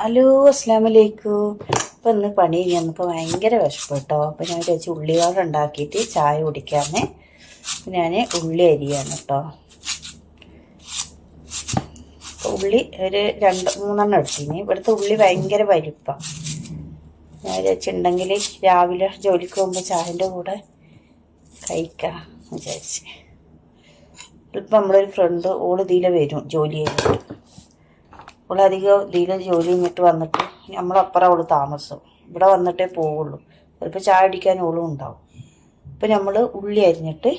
Hello അസ്ലാം വലൈക്കും ഇപ്പം ഇന്ന് പണി കഴിഞ്ഞപ്പോൾ ഭയങ്കര വിശപ്പ് കേട്ടോ അപ്പം ഞാൻ വിചാരിച്ചു ഉള്ളിയോട് ഉണ്ടാക്കിയിട്ട് ചായ അപ്പം ഞാൻ ഉള്ളി അരിയാണ് കേട്ടോ ഉള്ളി ഒരു രണ്ട് മൂന്നെണ്ണം എടുത്തിന് ഇവിടുത്തെ ഉള്ളി ഭയങ്കര പരിപ്പാണ് ഞാൻ വിചാരിച്ചിട്ടുണ്ടെങ്കിൽ രാവിലെ ജോലിക്ക് പോകുമ്പോൾ ചായന്റെ കൂടെ കഴിക്കാം വിചാരിച്ച്. ഇപ്പം നമ്മളൊരു ഫ്രണ്ട് ഓൾ വരും ജോലി കഴിഞ്ഞിട്ട് അവളധികം ഇതിൽ ജോലി കഴിഞ്ഞിട്ട് വന്നിട്ട് നമ്മളപ്പുറം അവൾ താമസം. ഇവിടെ വന്നിട്ടേ പോവുള്ളൂ. ചിലപ്പോൾ ചായ അടിക്കാൻ ഓളും ഉണ്ടാവും. ഇപ്പം നമ്മൾ ഉള്ളി അരിഞ്ഞിട്ട്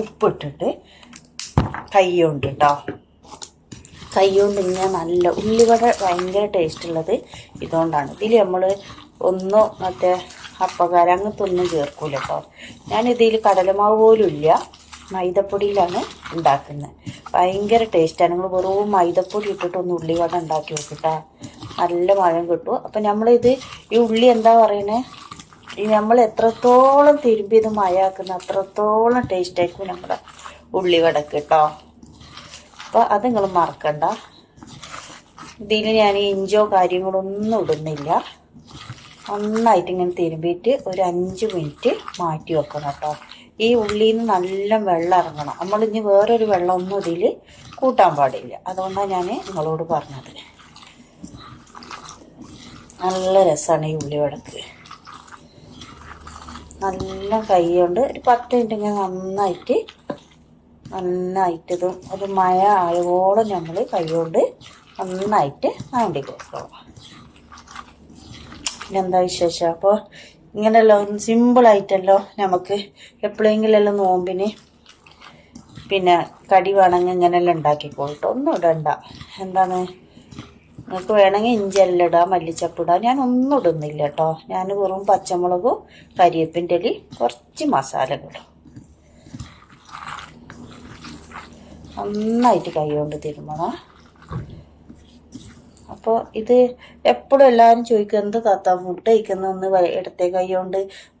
ഉപ്പിട്ടിട്ട് കയ്യോണ്ട് കേട്ടോ കയ്യോണ്ട് ഇങ്ങനെ നല്ല ഉള്ളിവട ഭയങ്കര ടേസ്റ്റ് ഉള്ളത് ഇതുകൊണ്ടാണ്. ഇതിൽ നമ്മൾ ഒന്നും മറ്റേ അപ്പകാരം അങ്ങനത്തെ ഒന്നും ചേർക്കൂല കേട്ടോ ഞാനിതിൽ കടലമാവ് പോലും ഇല്ല. മൈദപ്പൊടിയിലാണ് ഉണ്ടാക്കുന്നത്. ഭയങ്കര ടേസ്റ്റാണ് നിങ്ങൾ വെറും മൈദപ്പൊടി ഇട്ടിട്ട് ഒന്ന് ഉള്ളിവട ഉണ്ടാക്കി നോക്കിട്ടാ നല്ല മഴം കിട്ടും അപ്പം നമ്മളിത് ഈ ഉള്ളി എന്താ പറയണേ? ഈ നമ്മൾ എത്രത്തോളം തിരുമ്പി ഇത് മഴയാക്കുന്ന അത്രത്തോളം ടേസ്റ്റായിരിക്കും നമ്മുടെ ഉള്ളിവടക്ക് കേട്ടോ അപ്പോൾ അത് നിങ്ങൾ മറക്കണ്ട. ഇതിൽ ഞാൻ ഇഞ്ചോ കാര്യങ്ങളൊന്നും ഇടുന്നില്ല. നന്നായിട്ട് ഇങ്ങനെ തിരുമ്പിയിട്ട് ഒരു അഞ്ച് മിനിറ്റ് മാറ്റി വെക്കണം കേട്ടോ ഈ ഉള്ളിയിൽ നിന്ന് നല്ല വെള്ളം ഇറങ്ങണം. നമ്മൾ ഇനി വേറൊരു വെള്ളമൊന്നും ഇതിൽ കൂട്ടാൻ പാടില്ല. അതുകൊണ്ടാണ് ഞാൻ നിങ്ങളോട് പറഞ്ഞത്. നല്ല രസമാണ് ഈ ഉള്ളി വടക്ക്. നല്ല കൈ കൊണ്ട് ഒരു പത്ത് മിനിറ്റ് ഇങ്ങനെ നന്നായിട്ട് നന്നായിട്ട് ഒരു മഴ ആയോളം നമ്മൾ കൈ കൊണ്ട് നന്നായിട്ട് ആണ്ടി കൊടുക്കണം. പിന്നെന്താ വിശേഷം? അപ്പോൾ ഇങ്ങനെയല്ലോ സിമ്പിളായിട്ടല്ലോ നമുക്ക് എപ്പോഴെങ്കിലെല്ലാം നോമ്പിന് പിന്നെ കടി വേണമെങ്കിൽ ഇങ്ങനെല്ലാം ഉണ്ടാക്കിക്കോളട്ടോ ഒന്നും ഇടണ്ട. എന്താണ്? നിങ്ങൾക്ക് വേണമെങ്കിൽ ഇഞ്ചെല്ലാം ഇടാം മല്ലിച്ചപ്പ് ഇടാം. ഞാൻ ഒന്നും ഇടുന്നില്ല കേട്ടോ. ഞാൻ വെറും പച്ചമുളകും കരിയേപ്പിന്റെ ഇലയും കുറച്ച് മസാല ഇടും. നന്നായിട്ട് കൈ കൊണ്ട് തിരുമണം. അപ്പോൾ ഇത് എപ്പോഴും എല്ലാവരും ചോദിക്കും എന്ത് താത്ത ഫുഡ് കഴിക്കുന്ന? ഒന്ന് ഇടത്തെ കൈ കൊണ്ട്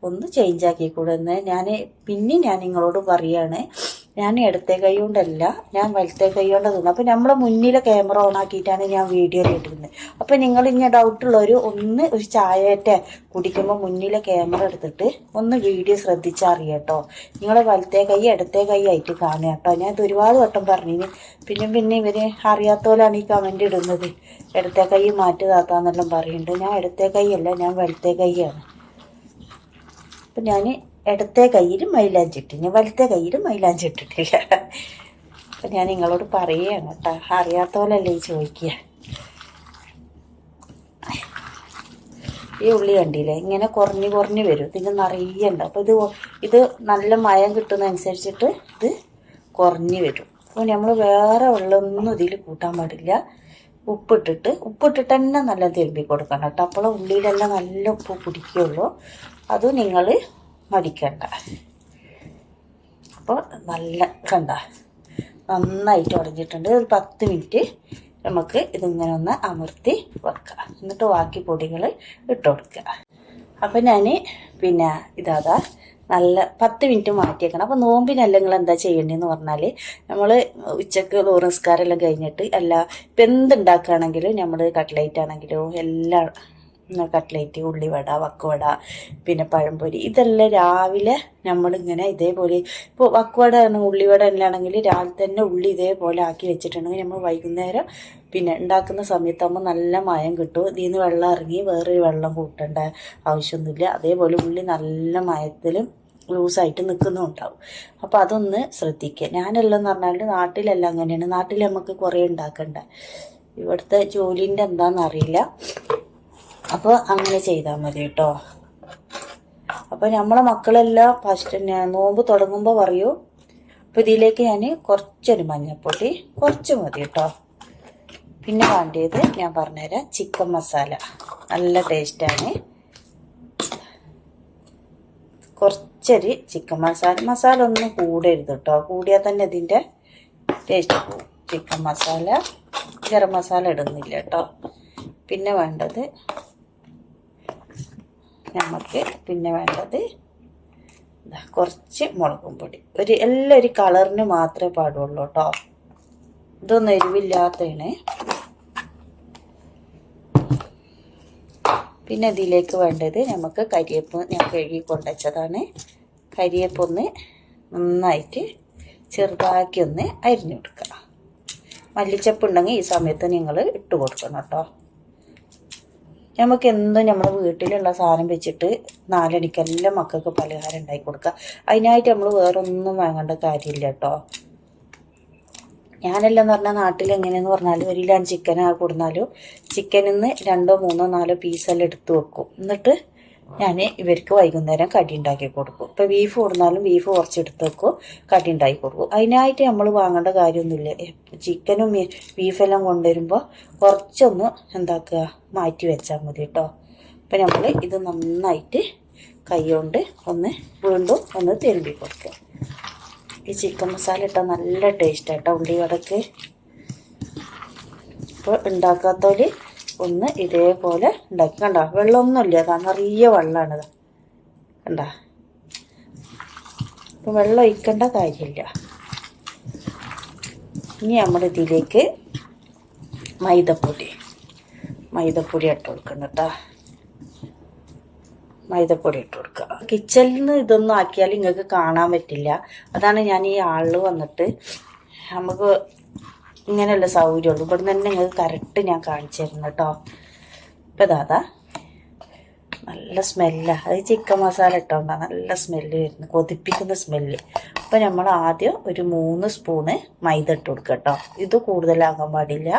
ഒന്ന് ചേഞ്ച് ആക്കിക്കൂടെ എന്ന്. ഞാൻ പിന്നെ ഞാൻ നിങ്ങളോട് പറയാണ് ഞാൻ ഇടത്തെ കൈ കൊണ്ടല്ല ഞാൻ വലത്തെ കൈ കൊണ്ട് തിന്നു അപ്പോൾ നമ്മൾ മുന്നിലെ ക്യാമറ ഓൺ ആക്കിയിട്ടാണ് ഞാൻ വീഡിയോ കേട്ടിരുന്നത് അപ്പോൾ നിങ്ങൾ ഇനി ഡൗട്ടുള്ളവർ ഒന്ന് ഒരു ചായറ്റെ കുടിക്കുമ്പോൾ മുന്നിലെ ക്യാമറ എടുത്തിട്ട് ഒന്ന് വീഡിയോ ശ്രദ്ധിച്ചറിയാട്ടോ നിങ്ങൾ വലത്തെ കൈ ഇടത്തെ കൈ ആയിട്ട് കാണുക കേട്ടോ ഞാൻ ഒരുപാട് വട്ടം പറഞ്ഞിന്. പിന്നെ പിന്നെ ഇവർ അറിയാത്തോലാണ് ഈ കമന്റ് ഇടുന്നത്. ഇടത്തെ കൈ മാറ്റി താത്താന്നെല്ലാം പറയുന്നുണ്ട് ഞാൻ ഇടത്തെ കൈയല്ല ഞാൻ വലത്തെ കൈയാണ്. അപ്പം ഞാൻ ഇടത്തെ കയ്യിൽ മൈലാഞ്ചി ഇട്ടിന് വലത്തെ കയ്യിൽ മൈലാഞ്ചി ഇട്ടിട്ടില്ല. അപ്പം ഞാൻ നിങ്ങളോട് പറയുകയാണ് കേട്ടോ അറിയാത്ത അറിയാത്തോലല്ലേ ഈ ചോദിക്കുക ഈ ഉള്ളി കണ്ടില്ലേ ഇങ്ങനെ കുറഞ്ഞ് കുറഞ്ഞ് വരും. ഇതിന് നിറയെ ഉണ്ട്. അപ്പോൾ ഇത് ഇത് നല്ല മയം കിട്ടുന്നതനുസരിച്ചിട്ട് ഇത് കുറഞ്ഞ് വരും. അപ്പോൾ നമ്മൾ വേറെ വെള്ളമൊന്നും ഇതിൽ കൂട്ടാൻ പാടില്ല. ഉപ്പിട്ടിട്ട് ഉപ്പിട്ടിട്ട് തന്നെ നല്ല തിരുമ്പി കൊടുക്കണം കേട്ടോ. അപ്പോൾ ഉള്ളിയിലെല്ലാം നല്ല ഉപ്പ് കുടിക്കുകയുള്ളൂ. അത് നിങ്ങൾ മടിക്കണ്ട അപ്പോൾ നല്ല കണ്ട? നന്നായിട്ട് ഉടഞ്ഞിട്ടുണ്ട്. ഒരു പത്ത് മിനിറ്റ് നമുക്ക് ഇതിങ്ങനെ ഒന്ന് അമർത്തി വെക്കുക എന്നിട്ട് ബാക്കി പൊടികൾ ഇട്ട് കൊടുക്കുക. അപ്പം ഞാൻ പിന്നെ ഇതാതാ നല്ല പത്ത് മിനിറ്റ് മാറ്റിയേക്കണം. അപ്പോൾ നോമ്പിനല്ല നിങ്ങൾ എന്താ ചെയ്യേണ്ടതെന്ന് പറഞ്ഞാൽ നമ്മൾ ഉച്ചയ്ക്ക് നമസ്കാരമെല്ലാം കഴിഞ്ഞിട്ട് അല്ല ഇപ്പം എന്തുണ്ടാക്കുകയാണെങ്കിലും നമ്മൾ കട്ട്ലേറ്റ് ആണെങ്കിലും എല്ലാം കട്ട്ലേറ്റ് ഉള്ളിവട വക്കുവട പിന്നെ പഴംപൊരി. ഇതെല്ലാം രാവിലെ നമ്മളിങ്ങനെ ഇതേപോലെ ഇപ്പോൾ വക്കുവട ഉള്ളിവട എല്ലാം ആണെങ്കിൽ രാവിലെ തന്നെ ഉള്ളി ഇതേപോലെ ആക്കി വെച്ചിട്ടുണ്ടെങ്കിൽ നമ്മൾ വൈകുന്നേരം പിന്നെ ഉണ്ടാക്കുന്ന സമയത്താകുമ്പോൾ നല്ല മയം കിട്ടും. ഇതിൽ നിന്ന് വെള്ളം ഇറങ്ങി വേറൊരു വെള്ളം കൂട്ടേണ്ട ആവശ്യമൊന്നുമില്ല. അതേപോലെ ഉള്ളി നല്ല മയത്തിലും ലൂസായിട്ട് നിൽക്കുന്നുണ്ടാവും അപ്പോൾ അതൊന്ന് ശ്രദ്ധിക്കുക. ഞാനെല്ലാം എന്ന് പറഞ്ഞാൽ നാട്ടിലല്ല അങ്ങനെയാണ്. നാട്ടിൽ നമുക്ക് കുറേ ഉണ്ടാക്കണ്ട. ഇവിടുത്തെ ജോലിന്റെ എന്താണെന്ന് അറിയില്ല. അപ്പോൾ അങ്ങനെ ചെയ്താൽ മതി കേട്ടോ അപ്പോൾ നമ്മളെ മക്കളെല്ലാം ഫസ്റ്റ് തന്നെ നോമ്പ് തുടങ്ങുമ്പോൾ പറയൂ. അപ്പോൾ ഇതിലേക്ക് ഞാൻ കുറച്ചൊരു മഞ്ഞൾപ്പൊടി കുറച്ച് മതി കേട്ടോ പിന്നെ വേണ്ടിയത് ഞാൻ പറഞ്ഞുതരാം ചിക്കൻ മസാല. നല്ല ടേസ്റ്റാണ് കുറച്ചൊരു ചിക്കൻ മസാല. മസാല ഒന്നും കൂടരുത് കേട്ടോ കൂടിയാൽ തന്നെ ഇതിന്റെ ടേസ്റ്റ് പോകും ചിക്കൻ മസാല ഗരം മസാല ഇടുന്നില്ല കേട്ടോ പിന്നെ വേണ്ടത് നമുക്ക് പിന്നെ വേണ്ടത് കുറച്ച് മുളകും പൊടി. ഒരു എല്ലാം ഒരു കളറിന് മാത്രമേ പാടുള്ളൂ കേട്ടോ ഇതൊന്നും എരിവില്ലാത്തതാണ്. പിന്നെ ഇതിലേക്ക് വേണ്ടത് നമുക്ക് കരിയപ്പ് ഞാൻ കഴുകി കൊണ്ടുവച്ചതാണ്. കരിയപ്പൊന്ന് നന്നായിട്ട് ചെറുതാക്കി ഒന്ന് അരിഞ്ഞു കൊടുക്കുക. മല്ലിച്ചപ്പ് ഉണ്ടെങ്കിൽ ഈ സമയത്ത് നിങ്ങൾ ഇട്ട് കൊടുക്കണം കേട്ടോ നമുക്ക് എന്തും നമ്മുടെ വീട്ടിലുള്ള സാധനം വെച്ചിട്ട് നാലണിക്കെല്ലാം മക്കൾക്ക് പലഹാരം ഉണ്ടാക്കി കൊടുക്കുക അതിനായിട്ട് നമ്മൾ വേറൊന്നും വാങ്ങേണ്ട കാര്യമില്ല കേട്ടോ. ഞാനെല്ലാം എന്ന് പറഞ്ഞാൽ നാട്ടിൽ എങ്ങനെയെന്ന് പറഞ്ഞാൽ ഒരു ലാൻ ചിക്കനാണ് കൊടുന്നാലും ചിക്കനിൽ നിന്ന് രണ്ടോ മൂന്നോ നാലോ പീസെല്ലാം എടുത്ത് വെക്കും. എന്നിട്ട് ഞാൻ ഇവർക്ക് വൈകുന്നേരം കടി ഉണ്ടാക്കി കൊടുക്കും. ഇപ്പോൾ ബീഫ് കൊടുന്നാലും ബീഫ് കുറച്ചെടുത്ത് വെക്കും കടി ഉണ്ടാക്കി കൊടുക്കും. അതിനായിട്ട് നമ്മൾ വാങ്ങേണ്ട കാര്യമൊന്നുമില്ല. ചിക്കനും ബീഫെല്ലാം കൊണ്ടുവരുമ്പോൾ കുറച്ചൊന്ന് എന്താക്കുക? മാറ്റി വെച്ചാൽ മതി കേട്ടോ അപ്പം നമ്മൾ ഇത് നന്നായിട്ട് കൈ കൊണ്ട് ഒന്ന് വീണ്ടും ഒന്ന് തിരുമ്പി കൊടുക്കുക. ഈ ചിക്കൻ മസാല ഇട്ടാൽ നല്ല ടേസ്റ്റ് കേട്ടോ ഉണ്ടി വടക്ക് ഇപ്പോൾ ഉണ്ടാക്കാത്തവര് ഒന്ന് ഇതേപോലെ ഉണ്ടാക്കി. കണ്ടോ? വെള്ളമൊന്നുമില്ല. അതാ നിറയെ വെള്ളമാണിത് കണ്ട? അപ്പം വെള്ളം ഒഴിക്കേണ്ട കാര്യമില്ല. ഇനി നമ്മൾ ഇതിലേക്ക് മൈദപ്പൊടി. മൈദപ്പൊടി ഇട്ട് കൊടുക്കണം കേട്ടോ. മൈദപ്പൊടി ഇട്ട് കൊടുക്കുക. കിച്ചണിൽ നിന്ന് ഇതൊന്നും ആക്കിയാൽ നിങ്ങൾക്ക് കാണാൻ പറ്റില്ല. അതാണ് ഞാൻ ഈ ആളിൽ വന്നിട്ട് നമുക്ക് ഇങ്ങനെയുള്ള സൗകര്യമുള്ളൂ. ഇവിടെ നിന്ന് തന്നെ നിങ്ങൾക്ക് കറക്റ്റ് ഞാൻ കാണിച്ചു തരുന്നു കേട്ടോ. ഇപ്പം ദാദാ നല്ല സ്മെല്ലാണ് അത് ചിക്കൻ മസാല ഇട്ടോണ്ടാ നല്ല സ്മെല്ല് വരുന്നു. കൊതിപ്പിക്കുന്ന സ്മെല്ല് അപ്പം നമ്മൾ ആദ്യം ഒരു മൂന്ന് സ്പൂണ് മൈദ ഇട്ട് കൊടുക്കുക കേട്ടോ. ഇത് കൂടുതലാകാൻ പാടില്ല.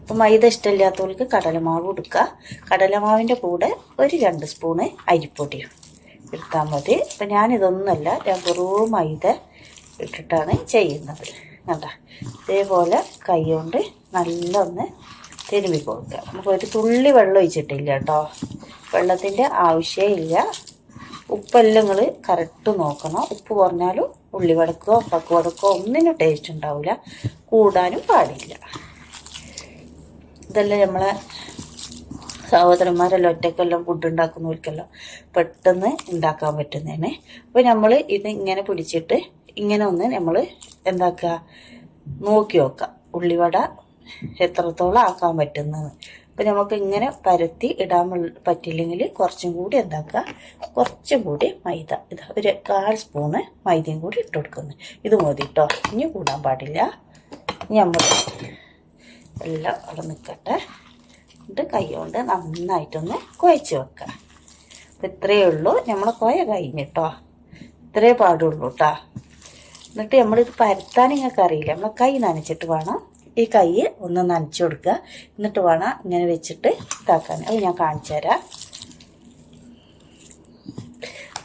അപ്പം മൈദ ഇഷ്ടമില്ലാത്തവർക്ക് കടലമാവ് കൊടുക്കുക. കടലമാവിന്റെ കൂടെ ഒരു രണ്ട് സ്പൂണ് അരിപ്പൊടിയും എടുത്താൽ മതി. അപ്പം ഞാനിതൊന്നുമല്ല ഞാൻ വെറും മൈദ ഇട്ടിട്ടാണ് ചെയ്യുന്നത്. കണ്ട? ഇതേപോലെ കൈ കൊണ്ട് നല്ല ഒന്ന് തിരുമ്പി കൊടുക്കുക. നമുക്ക് ഒരു തുള്ളി വെള്ളം ഒഴിച്ചിട്ടില്ല കേട്ടോ. വെള്ളത്തിന്റെ ആവശ്യമില്ല ഉപ്പെല്ലാം നിങ്ങൾ കറക്റ്റ് നോക്കണം. ഉപ്പ് കുറഞ്ഞാലും പക്ക് വടക്കോ ഒന്നിനും ടേസ്റ്റ് ഉണ്ടാവില്ല കൂടാനും പാടില്ല. ഇതെല്ലാം നമ്മളെ സഹോദരന്മാരെല്ലാം ഒറ്റക്കെല്ലാം ഫുഡ് ഉണ്ടാക്കുന്നവർക്കെല്ലാം പെട്ടെന്ന് ഉണ്ടാക്കാൻ പറ്റുന്നതാണ്. അപ്പോൾ നമ്മൾ ഇത് ഇങ്ങനെ പിടിച്ചിട്ട് ഇങ്ങനെ ഒന്ന് നമ്മൾ എന്താക്കുക നോക്കി നോക്കാം ഉള്ളിവട എത്രത്തോളം ആക്കാൻ പറ്റുന്നത്. അപ്പം നമുക്ക് ഇങ്ങനെ പരത്തി ഇടാൻ പറ്റില്ലെങ്കിൽ കുറച്ചും കൂടി എന്താക്കുക കുറച്ചും കൂടി മൈദ. ഇത് ഒരു കാൽ സ്പൂണ് മൈദയും കൂടി ഇട്ട് കൊടുക്കുന്നു. ഇത് മതി കേട്ടോ ഇനി കൂടാൻ പാടില്ല. ഇനി നമ്മൾ എല്ലാം അവിടെ നിൽക്കട്ടെ എന്നിട്ട് കൈ കൊണ്ട് നന്നായിട്ടൊന്ന് കുഴച്ച് വെക്കുക അപ്പം ഇത്രയേ ഉള്ളൂ. നമ്മൾ കുഴ കഴിഞ്ഞിട്ടോ ഇത്രയേ പാടുള്ളൂ കേട്ടോ എന്നിട്ട് നമ്മളിത് പരത്താൻ നിങ്ങൾക്ക് അറിയില്ല. നമ്മളെ കൈ നനച്ചിട്ട് വേണം ഈ കൈ ഒന്ന് നനച്ചു കൊടുക്കുക. എന്നിട്ട് വേണം ഇങ്ങനെ വെച്ചിട്ട് ഇതാക്കാൻ. അത് ഞാൻ കാണിച്ചു തരാം.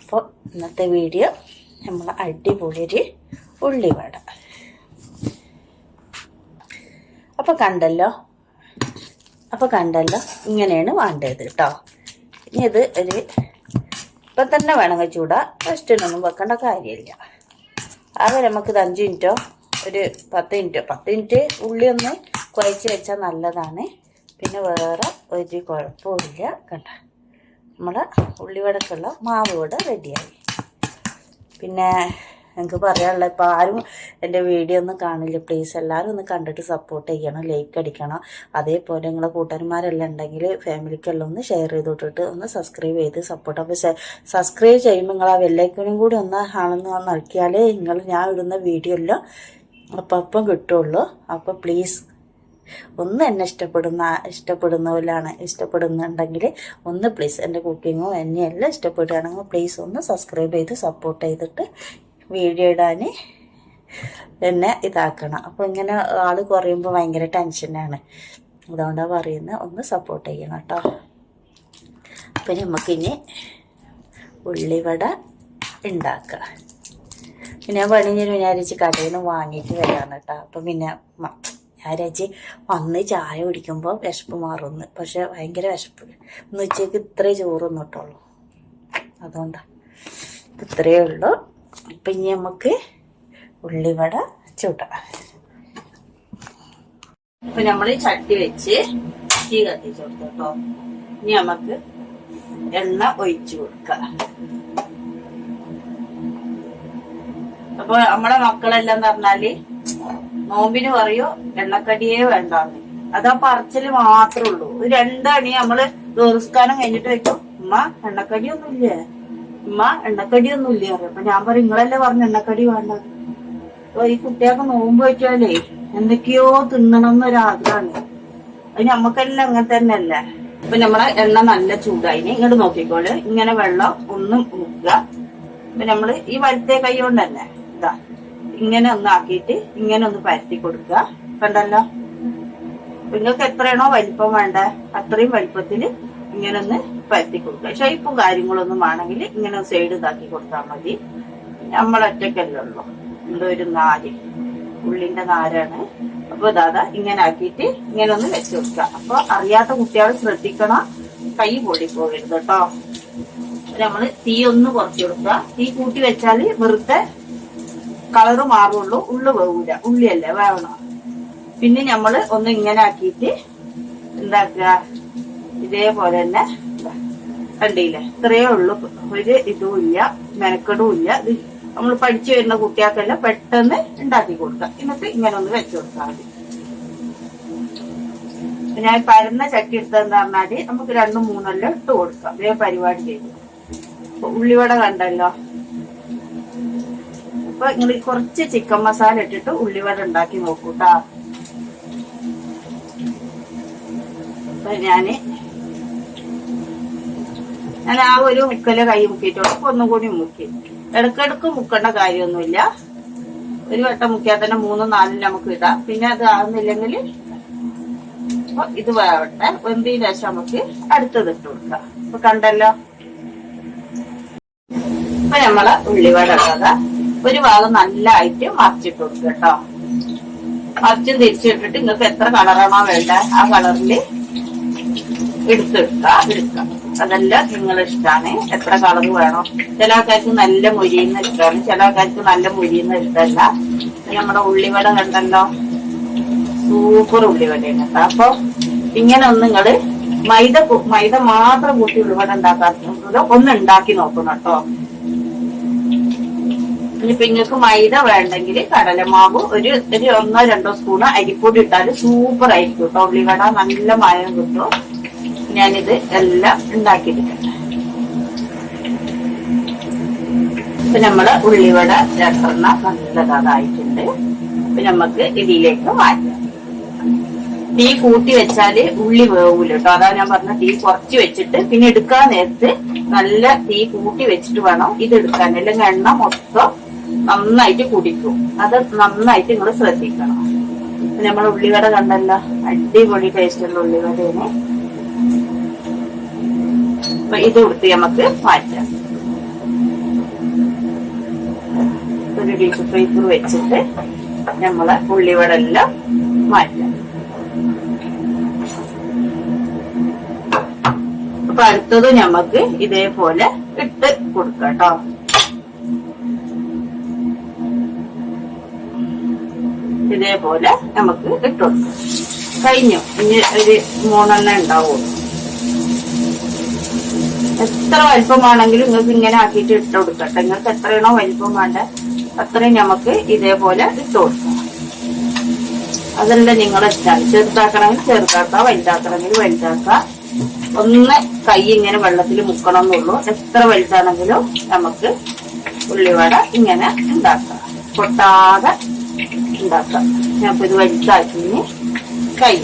അപ്പോൾ ഇന്നത്തെ വീഡിയോ നമ്മൾ അടിപൊളിയൊരു ഉള്ളിവട അപ്പോൾ കണ്ടല്ലോ? അപ്പോൾ കണ്ടല്ലോ? ഇങ്ങനെയാണ് വേണ്ടത് കേട്ടോ. ഇനി ഇത് ഒരു ഇപ്പം തന്നെ വേണമെങ്കിൽ ചൂടാ. റെസ്റ്റിനൊന്നും വെക്കേണ്ട കാര്യമില്ല. ആകെ നമുക്കിത് അഞ്ച് മിനിറ്റോ? ഒരു പത്ത് മിനിറ്റോ? പത്ത് മിനിറ്റ് ഉള്ളി ഒന്ന് കുഴച്ച് വെച്ചാൽ നല്ലതാണ്. പിന്നെ വേറെ ഒരു കുഴപ്പമില്ല കണ്ട നമ്മൾ ഉള്ളിവടക്കുള്ള മാവ് ഇവിടെ റെഡിയായി പിന്നെ എനിക്ക് പറയാനുള്ള ഇപ്പോൾ ആരും എന്റെ വീഡിയോ ഒന്നും കാണില്ല. പ്ലീസ് എല്ലാവരും ഒന്ന് കണ്ടിട്ട് സപ്പോർട്ട് ചെയ്യണം ലൈക്ക് അടിക്കണം. അതേപോലെ നിങ്ങളെ കൂട്ടുകാരന്മാരെല്ലാം ഉണ്ടെങ്കിൽ ഫാമിലിക്കെല്ലാം ഒന്ന് ഷെയർ ചെയ്ത് വിട്ടിട്ട് ഒന്ന് സബ്സ്ക്രൈബ് ചെയ്ത് സപ്പോർട്ട് അപ്പോൾ സബ്സ്ക്രൈബ് ചെയ്യുമ്പോൾ നിങ്ങൾ ആ വെള്ളൈക്കനും കൂടി ഒന്ന് ആണെന്ന് നൽകിയാൽ നിങ്ങൾ ഞാൻ ഇടുന്ന വീഡിയോ എല്ലാം അപ്പം കിട്ടുള്ളൂ. അപ്പോൾ പ്ലീസ് ഒന്ന് എന്നെ ഇഷ്ടപ്പെടുന്ന ഇഷ്ടപ്പെടുന്നവരാണ് ഇഷ്ടപ്പെടുന്നുണ്ടെങ്കിൽ ഒന്ന് പ്ലീസ് എന്റെ കുക്കിങ്ങോ എന്നെ എല്ലാം ഇഷ്ടപ്പെടുകയാണെങ്കിൽ പ്ലീസ് ഒന്ന് സബ്സ്ക്രൈബ് ചെയ്ത് സപ്പോർട്ട് ചെയ്തിട്ട് വീഡിയോ ഇടാൻ എന്നെ ഇതാക്കണം. അപ്പോൾ ഇങ്ങനെ ആൾ കുറയുമ്പോൾ ഭയങ്കര ടെൻഷനാണ് അതുകൊണ്ടാണ് പറയുന്നത് ഒന്ന് സപ്പോർട്ട് ചെയ്യണം കേട്ടോ അപ്പം നമുക്കിനി ഉള്ളിവട ഉണ്ടാക്കാം പിന്നെ പണി ഞാൻ വിചാരിച്ച് കടയിൽ നിന്ന് വാങ്ങിയിട്ട് വരാണ് കേട്ടോ അപ്പം പിന്നെ വിചാരിച്ച് വന്ന് ചായ കുടിക്കുമ്പോൾ വിശപ്പ് മാറുന്നു. പക്ഷെ ഭയങ്കര വിശപ്പ്. ഇന്ന് ഉച്ചയ്ക്ക് ഇത്രേ ചോറ് ഇട്ടുള്ളൂ അതുകൊണ്ടാണ് ഇത്രയേ ഉള്ളൂ. ഇപ്പം ഇനി നമുക്ക് ഉള്ളിവട ചൂടാം. ഇപ്പൊ നമ്മൾ ഈ ചട്ടി വെച്ച് തീ കത്തിച്ചു കൊടുത്തു കേട്ടോ. ഇനി നമുക്ക് എണ്ണ ഒഴിച്ചു കൊടുക്കാം. അപ്പൊ നമ്മളെ മക്കളെല്ലാം പറഞ്ഞാൽ നോമ്പിന് പറയൂ എണ്ണക്കടിയേ വേണ്ടാന്ന്. അതാ പറച്ചിൽ മാത്രമേ ഉള്ളൂ. രണ്ടണി നമ്മൾ ദോസ്കാനം കഴിഞ്ഞിട്ട് വെക്കും. ഉമ്മ എണ്ണക്കടി ഒന്നുമില്ലേ ഉമ്മ എണ്ണക്കടി ഇല്ല അറിയാം? അപ്പൊ ഞാൻ പറയും നിങ്ങളല്ലേ പറഞ്ഞു എണ്ണക്കടി വേണ്ട. അപ്പൊ ഈ കുട്ടികൾക്ക് നോമ്പ് വെച്ചാലേ എന്തൊക്കെയോ തിന്നണം എന്നൊരാഗ്രഹമാണ് അത് ഞമ്മക്കെല്ലാം അങ്ങനെ തന്നെ അല്ലേ അപ്പൊ നമ്മളെ എണ്ണ നല്ല ചൂടായിന് ഇങ്ങോട്ട് നോക്കിക്കോൾ. ഇങ്ങനെ വെള്ളം ഒന്നും ഊക്കുക അപ്പൊ നമ്മൾ ഈ വലത്തെ കൈ കൊണ്ട് തന്നെ ഇതാ. ഇങ്ങനെ ഒന്ന് ആക്കിയിട്ട് ഇങ്ങനെ ഒന്ന് പരത്തി കൊടുക്കുക. കണ്ടല്ലോ? നിങ്ങൾക്ക് എത്രയാണോ വലിപ്പം വേണ്ട? അത്രയും വലിപ്പത്തിൽ ഇങ്ങനെ ഒന്ന് പരത്തി കൊടുക്കുക. ഷേപ്പും കാര്യങ്ങളൊന്നും വേണമെങ്കിൽ ഇങ്ങനെ സൈഡ് ഇതാക്കി കൊടുത്താൽ മതി. നമ്മളൊറ്റക്കല്ലുള്ളൂ എന്തോ ഒരു നാര് ഉള്ളിന്റെ നാരാണ് അപ്പൊ ദാദാ ഇങ്ങനെ ആക്കിയിട്ട് ഇങ്ങനെ ഒന്ന് വെച്ച് കൊടുക്കുക. അപ്പൊ അറിയാത്ത കുട്ടികൾ ശ്രദ്ധിക്കണം. കൈ പൊടി പോകരുത് കേട്ടോ. നമ്മൾ തീ ഒന്ന് കുറച്ച് കൊടുക്കുക. തീ കൂട്ടി വെച്ചാൽ വെറുതെ കളറ് മാറുള്ളൂ. ഉള്ളു വേവൂല. ഉള്ളിയല്ലേ വേവണം. പിന്നെ നമ്മൾ ഒന്ന് ഇങ്ങനെ ആക്കിയിട്ട് എന്താക്കുക? ഇതേപോലെ തന്നെ കണ്ടില്ലേ? ഇത്രയേ ഉള്ളൂ. ഒരു ഇതും ഇല്ല മെനക്കെടും ഇല്ല. ഇത് നമ്മൾ പഠിച്ചു വരുന്ന കുട്ടികൾക്കെല്ലാം പെട്ടെന്ന് ഉണ്ടാക്കി കൊടുക്കാം. എന്നിട്ട് ഇങ്ങനെ ഒന്ന് വെച്ചു കൊടുത്താൽ മതി. ഞാൻ പരന്ന ചട്ടി എടുത്തതെന്ന് പറഞ്ഞാൽ നമുക്ക് രണ്ടും മൂന്നെല്ലാം ഇട്ട് കൊടുക്കാം. ഇതേ പരിപാടി ചെയ്തു. ഉള്ളിവട കണ്ടല്ലോ. അപ്പൊ നിങ്ങൾ കുറച്ച് ചിക്കൻ മസാല ഇട്ടിട്ട് ഉള്ളിവട ഉണ്ടാക്കി നോക്കൂട്ടാ അപ്പൊ ഞാൻ ഞാൻ ആ ഒരു മുക്കൽ കൈ മുക്കിയിട്ടുള്ളൂ അപ്പൊ ഒന്നും കൂടി മുക്കി. ഇടക്കിടക്ക് മുക്കേണ്ട കാര്യമൊന്നുമില്ല. ഒരു വട്ടം മുക്കിയാൽ തന്നെ മൂന്നും നാലും നമുക്ക് ഇടാം. പിന്നെ അത് ആകുന്നില്ലെങ്കിൽ ഇത് വേവട്ടെ. വെന്തിന് ശേഷം നമുക്ക് അടുത്തത് ഇട്ട് കൊടുക്കാം. അപ്പൊ കണ്ടല്ലോ? ഇപ്പൊ നമ്മൾ ഉള്ളിവട ഇട്ടത് ഒരു ഭാഗം നല്ലതായിട്ട് മറിച്ചിട്ട് കൊടുക്കുക കേട്ടോ. മറിച്ചും തിരിച്ചിട്ടിട്ട് നിങ്ങൾക്ക് എത്ര കളറാണോ വേണ്ട ആ കളറിൽ എടുത്തെടുക്കാം എടുക്കാം. അതെല്ലാം നിങ്ങളെ ഇഷ്ടമാണ് എത്ര കളർ വേണോ. ചില ആൾക്കാർക്ക് നല്ല മുരിയുന്ന ഇഷ്ടമാണ് ചില ആൾക്കാർക്ക് നല്ല മുരിയുന്ന ഇഷ്ടമല്ല. നമ്മുടെ ഉള്ളിവട കണ്ടല്ലോ. സൂപ്പർ ഉള്ളിവടയാണ് കേട്ടോ. അപ്പൊ ഇങ്ങനെ ഒന്ന് നിങ്ങൾ മൈദ മൈദ മാത്രം കൂട്ടി ഉള്ളിവട ഉണ്ടാക്കാത്തത് ഒന്ന് ഉണ്ടാക്കി നോക്കണം കേട്ടോ. ഇനിയിപ്പൊ നിങ്ങൾക്ക് മൈദ വേണ്ടെങ്കിൽ കടലമാവ് ഒരു ഒരു ഒന്നോ രണ്ടോ സ്പൂണ് അരിപ്പൊടി ഇട്ടാൽ സൂപ്പർ ആയിരിക്കും കേട്ടോ. ഉള്ളിവട നല്ല മയം കിട്ടും. ഞാനിത് എല്ലാം ഉണ്ടാക്കിയെടുക്കട്ടെ ഇപ്പൊ നമ്മൾ ഉള്ളിവട രണ്ടെണ്ണം നല്ലതായിട്ടുണ്ട് അപ്പൊ നമുക്ക് ഇതിലേക്ക് മാറ്റാം. തീ കൂട്ടി വെച്ചാൽ ഉള്ളി വേവൂല കേട്ടോ അതാ ഞാൻ പറഞ്ഞ തീ കുറച്ച് വെച്ചിട്ട് പിന്നെ എടുക്കാൻ നേരത്ത് നല്ല തീ കൂട്ടി വെച്ചിട്ട് വേണം ഇത് എടുക്കാൻ. അല്ലെങ്കിൽ എണ്ണ മൊത്തം നന്നായിട്ട് കുടിക്കും. അത് നന്നായിട്ട് നിങ്ങൾ ശ്രദ്ധിക്കണം. നമ്മൾ ഉള്ളിവട കണ്ടല്ലോ? അടിപൊളി ടേസ്റ്റുള്ള ഉള്ളിവടയാണ്. അപ്പൊ ഇത് കൊടുത്ത് നമുക്ക് മാറ്റാം. ഒരു ടിഷ്യൂ പേപ്പർ വെച്ചിട്ട് നമ്മളെ ഉള്ളിവടെല്ലാം മാറ്റാം. അപ്പൊ അടുത്തത് ഞമ്മക്ക് ഇതേപോലെ ഇട്ട് കൊടുക്കാം കേട്ടോ ഇതേപോലെ നമുക്ക് ഇട്ട് കൊടുക്കാം. കഴിഞ്ഞു. ഇനി ഒരു മൂന്നെണ്ണ ഉണ്ടാവുള്ളൂ. എത്ര വലിപ്പമാണെങ്കിലും നിങ്ങൾക്ക് ഇങ്ങനെ ആക്കിയിട്ട് ഇട്ട് കൊടുക്കട്ടെ നിങ്ങൾക്ക് എത്രയാണോ വലിപ്പം വേണ്ട അത്രയും നമുക്ക് ഇതേപോലെ ഇട്ട് കൊടുക്കാം. അതെല്ലാം നിങ്ങളെ ഇഷ്ടമാണ് ചെറുതാക്കണമെങ്കിൽ ചെറുതാക്കാം വലുതാക്കണമെങ്കിൽ വലുതാക്കാം. ഒന്ന് കൈ ഇങ്ങനെ വെള്ളത്തിൽ മുക്കണം എന്നുള്ളൂ എത്ര വലുതാണെങ്കിലും നമുക്ക് ഉള്ളിവട ഇങ്ങനെ ഉണ്ടാക്കാം. പൊട്ടാതെ ഉണ്ടാക്കാം. ഞാൻ ഇത് വലുതാക്കി കൈ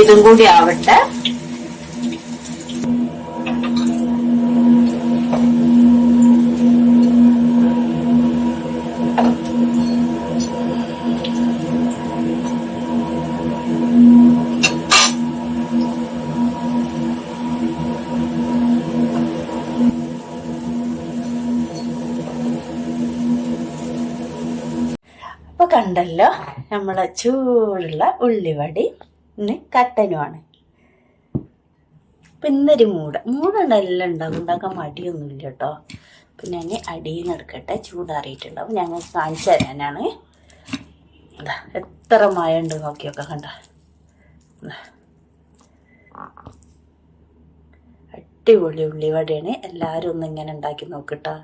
ഇതും കൂടി ആവട്ടെ. അപ്പോൾ കണ്ടല്ലോ നമ്മളെ ചൂടുള്ള ഉള്ളിവടി. ഇന്ന് കട്ടനുമാണ് അപ്പൊ ഇന്നൊരു മൂട. മൂടുണ്ടെല്ലാം ഉണ്ടാകും ഉണ്ടാക്കാൻ മടിയൊന്നുമില്ല കേട്ടോ പിന്നെ ഞാൻ അടിയിൽ നിന്ന് എടുക്കട്ടെ. ചൂടാറിയിട്ടുണ്ടാവും. ഞങ്ങൾ കാണിച്ചു തരാനാണ്. ഇതാ എത്ര മഴ ഉണ്ട് നോക്കിയൊക്കെ കണ്ട? അടിപൊളി ഉള്ളിവടയാണ് എല്ലാവരും ഒന്ന് ഇങ്ങനെ ഉണ്ടാക്കി നോക്കട്ടോ.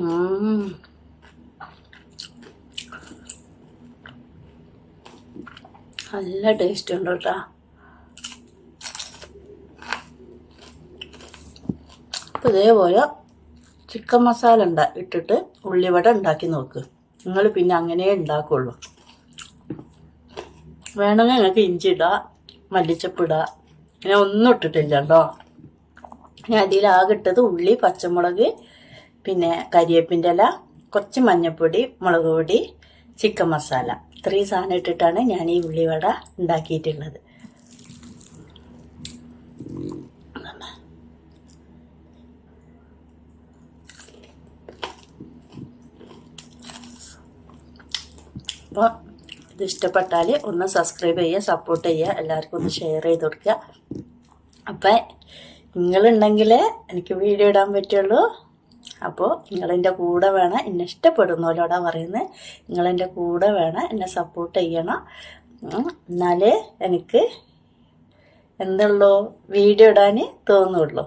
ഉം. നല്ല ടേസ്റ്റ് ഉണ്ട് കേട്ടോ. അപ്പോൾ ഇതേപോലെ ചിക്കൻ മസാല ഉണ്ട ഇട്ടിട്ട് ഉള്ളിവട ഉണ്ടാക്കി നോക്ക്. നിങ്ങൾ പിന്നെ അങ്ങനെ ഉണ്ടാക്കുള്ളൂ വേണമെങ്കിൽ നിങ്ങൾക്ക് ഇഞ്ചി ഇടാം മല്ലിച്ചപ്പ് ഇടാം. ഞാൻ ഒന്നും ഇട്ടിട്ടില്ല കേട്ടോ. ഞാൻ അതിലാകെ ഇട്ടത് ഉള്ളി പച്ചമുളക് പിന്നെ കരിയേപ്പിന്റെ ഇല കുറച്ച് മഞ്ഞൾപ്പൊടി മുളക് പൊടി ചിക്കൻ മസാല. ഇത്രയും സാധനം ഇട്ടിട്ടാണ് ഞാൻ ഈ ഉള്ളിവട ഉണ്ടാക്കിയിട്ടുള്ളത്. അപ്പോൾ ഇത് ഇഷ്ടപ്പെട്ടാൽ ഒന്ന് സബ്സ്ക്രൈബ് ചെയ്യുക സപ്പോർട്ട് ചെയ്യുക എല്ലാവർക്കും ഒന്ന് ഷെയർ ചെയ്ത് കൊടുക്കുക. അപ്പം നിങ്ങളുണ്ടെങ്കിലേ എനിക്ക് വീഡിയോ ഇടാൻ പറ്റുള്ളൂ. അപ്പോൾ നിങ്ങളെന്റെ കൂടെ വേണം. എന്നെ ഇഷ്ടപ്പെടുന്നവരോടാ പറയുന്നത് നിങ്ങളെന്റെ കൂടെ വേണം. എന്നെ സപ്പോർട്ട് ചെയ്യണം. എന്നാലേ എനിക്ക് എന്തുള്ളൂ? വീഡിയോ ഇടാൻ തോന്നുള്ളൂ.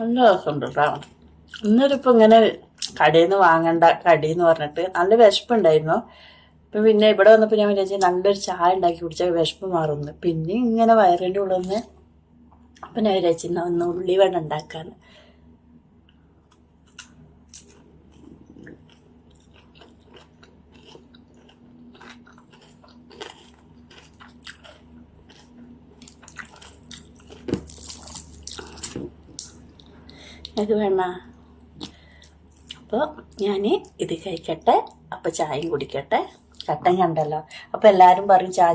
നല്ല രസമുണ്ട് കേട്ടോ ഇങ്ങനെ കടയിൽ നിന്ന് വാങ്ങണ്ട കടിയെന്ന് പറഞ്ഞിട്ട് നല്ല വിശപ്പുണ്ടായിരുന്നു. ഇപ്പം പിന്നെ ഇവിടെ വന്നപ്പോൾ ഞാൻ വിചാരിച്ചു നല്ലൊരു ചായ ഉണ്ടാക്കി കുടിച്ചാൽ വിഷമം മാറുന്നു പിന്നെ ഇങ്ങനെ വയറിന്റെ ഉള്ളിൽ നിന്ന് അപ്പം ഞാൻ വിചാരിച്ചു ഒന്ന് ഉള്ളി വേണം ഉണ്ടാക്കാൻ ഇത് വേണ? അപ്പോൾ ഞാൻ ഇത് കഴിക്കട്ടെ അപ്പോൾ ചായയും കുടിക്കട്ടെ. കട്ടൻ കണ്ടല്ലോ. അപ്പോൾ എല്ലാരും പറയും ചാ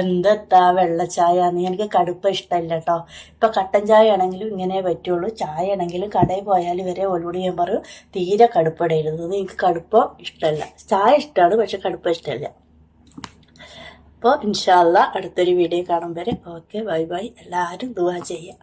എന്തെത്താ വെള്ള ചായ? എന്ന് എനിക്ക് കടുപ്പ ഇഷ്ടമല്ല കേട്ടോ ഇപ്പോൾ കട്ടൻ ചായ ആണെങ്കിലും ഇങ്ങനെ പറ്റുള്ളൂ. ചായ ആണെങ്കിലും കടയിൽ പോയാൽ വരെ ഓൾറെഡി ഞാൻ പറയും തീരെ കടുപ്പടരുത്. എനിക്ക് കടുപ്പം ഇഷ്ടമല്ല. ചായ ഇഷ്ടമാണ് പക്ഷെ കടുപ്പം ഇഷ്ടമല്ല. അപ്പോൾ ഇൻഷാല്ല അടുത്തൊരു വീഡിയോ കാണും വരെ. Okay bye bye. എല്ലാവരും ദുവാ ചെയ്യാം